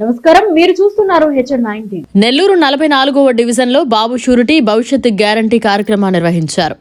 నమస్కారం. మీరు చూస్తున్నారు హెచ్ఎన్ నెల్లూరు నలభై నాలుగవ డివిజన్లో బాబు షూరిటీ భవిష్యత్ గ్యారంటీ కార్యక్రమాన్ని నిర్వహించారు.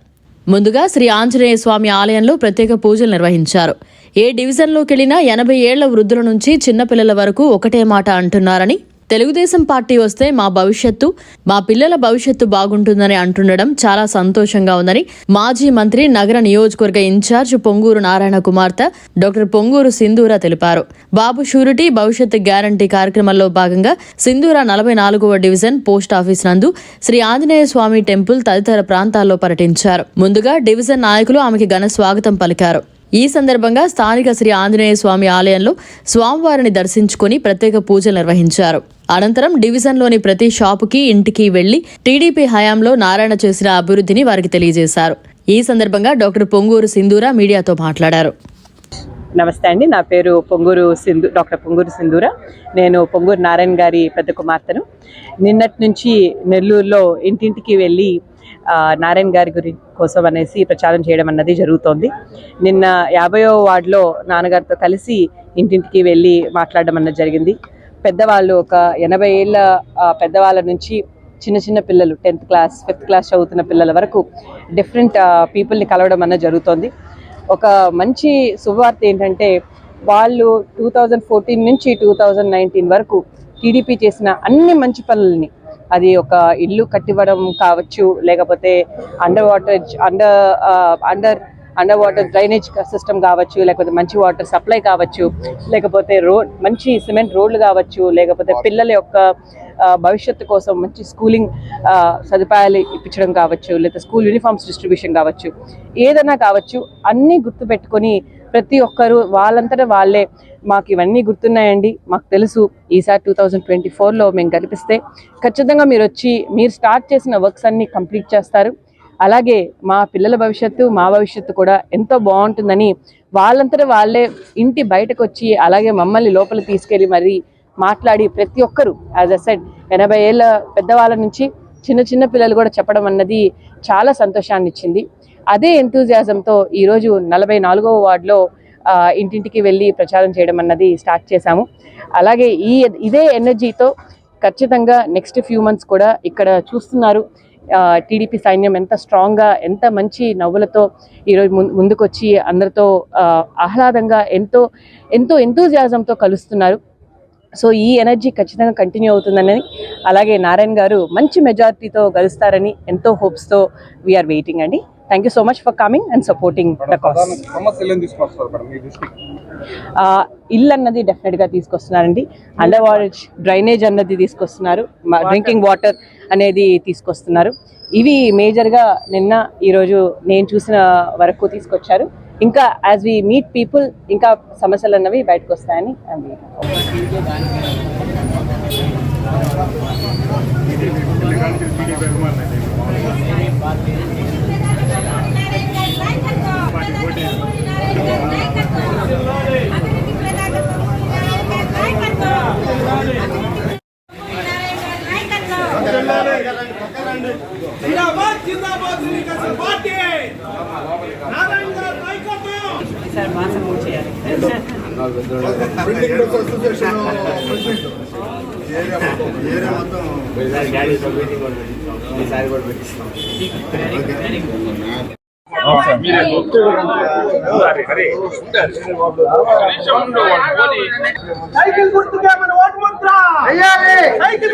ముందుగా శ్రీ ఆంజనేయ స్వామి ఆలయంలో ప్రత్యేక పూజలు నిర్వహించారు. ఏ డివిజన్లోకెళ్ళినా ఎనభై ఏళ్ళ వృద్ధుల నుంచి చిన్నపిల్లల వరకు ఒకటే మాట అంటున్నారని తెలుగుదేశం పార్టీ వస్తే మా భవిష్యత్తు మా పిల్లల భవిష్యత్తు బాగుంటుందని అంటుండడం చాలా సంతోషంగా ఉందని మాజీ మంత్రి నగర నియోజకవర్గ ఇన్ఛార్జ్ పొంగూరు నారాయణ కుమార్తె డాక్టర్ పొంగూరు సింధూర తెలిపారు. బాబు షూరిటీ భవిష్యత్తు గ్యారంటీ కార్యక్రమంలో భాగంగా సింధూర నలభై నాలుగవ డివిజన్ పోస్ట్ ఆఫీస్ నందు శ్రీ ఆంజనేయ స్వామి టెంపుల్ తదితర ప్రాంతాల్లో పర్యటించారు. ముందుగా డివిజన్ నాయకులు ఆమెకి ఘన స్వాగతం పలికారు. ఈ సందర్భంగా స్థానిక శ్రీ ఆంజనేయ స్వామి ఆలయంలో స్వామివారిని దర్శించుకుని ప్రత్యేక పూజలు నిర్వహించారు. అనంతరం డివిజన్లోని ప్రతి షాపుకి ఇంటికి వెళ్ళి టీడీపీ హయాంలో నారాయణ చేసిన అభివృద్ధిని వారికి తెలియజేశారు. ఈ సందర్భంగా డాక్టర్ పొంగూరు సింధూర మీడియాతో మాట్లాడారు. నమస్తే అండి. నా పేరు పొంగూరు సింధు డాక్టర్ పొంగూరు సింధూర. నేను పొంగూరు నారాయణ గారి పెద్ద కుమార్తెను. నిన్నటి నుంచి నెల్లూరులో ఇంటింటికి వెళ్ళి నారాయణ గారి గురి కోసం అనేసి ప్రచారం చేయడం అన్నది జరుగుతోంది. నిన్న యాభయో వార్డులో నాన్నగారితో కలిసి ఇంటింటికి వెళ్ళి మాట్లాడడం అన్నది జరిగింది. పెద్దవాళ్ళు ఒక ఎనభై ఏళ్ళ పెద్దవాళ్ళ నుంచి చిన్న చిన్న పిల్లలు టెన్త్ క్లాస్ ఫిఫ్త్ క్లాస్ చదువుతున్న పిల్లల వరకు డిఫరెంట్ పీపుల్ని కలవడం అన్న జరుగుతోంది. ఒక మంచి శుభవార్త ఏంటంటే వాళ్ళు టూ థౌజండ్ ఫోర్టీన్ నుంచి టూ థౌజండ్ నైన్టీన్ వరకు టీడీపీ చేసిన అన్ని మంచి పనులని అది ఒక ఇల్లు కట్టివ్వడం కావచ్చు లేకపోతే under water under under under water drainage system కావచ్చు లేకపోతే మంచి వాటర్ సప్లై కావచ్చు లేకపోతే రోడ్ మంచి సిమెంట్ రోడ్లు కావచ్చు లేకపోతే పిల్లల యొక్క భవిష్యత్తు కోసం మంచి స్కూలింగ్ సదుపాయాలు ఇప్పించడం కావచ్చు లేదా స్కూల్ యూనిఫామ్స్ డిస్ట్రిబ్యూషన్ కావచ్చు ఏదైనా కావచ్చు అన్నీ గుర్తుపెట్టుకొని ప్రతి ఒక్కరూ వాళ్ళంతటా వాళ్ళే. మాకు ఇవన్నీ గుర్తున్నాయండి. మాకు తెలుసు ఈసారి టూ థౌజండ్ ట్వంటీ ఫోర్లో మేము కనిపిస్తే. ఖచ్చితంగా మీరు వచ్చి మీరు స్టార్ట్ చేసిన వర్క్స్ అన్నీ కంప్లీట్ చేస్తారు. అలాగే మా పిల్లల భవిష్యత్తు మా భవిష్యత్తు కూడా ఎంతో బాగుంటుందని వాళ్ళంతటా వాళ్ళే ఇంటి బయటకు వచ్చి అలాగే మమ్మల్ని లోపల తీసుకెళ్ళి మరి మాట్లాడి ప్రతి ఒక్కరు యాజ్ అ సెడ్ ఎనభై ఏళ్ళ పెద్దవాళ్ళ నుంచి చిన్న చిన్న పిల్లలు కూడా చెప్పడం అన్నది చాలా సంతోషాన్ని ఇచ్చింది అదే ఎంతూజియాజంతో ఈరోజు నలభై నాలుగవ వార్డులో ఇంటింటికి వెళ్ళి ప్రచారం చేయడం అన్నది స్టార్ట్ చేశాము. అలాగే ఈ ఇదే ఎనర్జీతో ఖచ్చితంగా నెక్స్ట్ ఫ్యూ మంత్స్ కూడా ఇక్కడ చూస్తున్నారు. టీడీపీ సైన్యం ఎంత స్ట్రాంగ్గా ఎంత మంచి నవ్వులతో ఈరోజు ముందు ముందుకొచ్చి అందరితో ఆహ్లాదంగా ఎంతో ఎంతో ఎంతూజియాజంతో కలుస్తున్నారు. సో ఈ ఎనర్జీ ఖచ్చితంగా కంటిన్యూ అవుతుందని అలాగే నారాయణ గారు మంచి మెజారిటీతో గెలుస్తారని ఎంతో హోప్స్తో వీఆర్ వెయిటింగ్ అండి. Thank you so much for coming and supporting the cause ఇల్లు అన్నది డెఫినెట్గా తీసుకొస్తున్నారండి. అండర్ వాటర్ డ్రైనేజ్ అన్నది తీసుకొస్తున్నారు. డ్రింకింగ్ వాటర్ అనేది తీసుకొస్తున్నారు. ఇవి మేజర్గా నిన్న ఈరోజు నేను చూసిన వరకు తీసుకొచ్చారు. ఇంకా యాజ్ వి మీట్ పీపుల్ ఇంకా సమస్యలు అన్నవి బయటకు వస్తాయని I'm జిందాబాద్ జిందాబాద్ శ్రీకాకుళం పార్టీ. నారాయణ గారు నాయకత్వం ఈసారి మాసం మూడు చేయాలి. బిల్డింగ్ అసోసియేషన్ ప్రెసిడెంట్ ఏరియా మొత్తం ఏరియా మొత్తం సైకిల్ గుర్తుగా మన ఓటు ముద్ర సైకిల్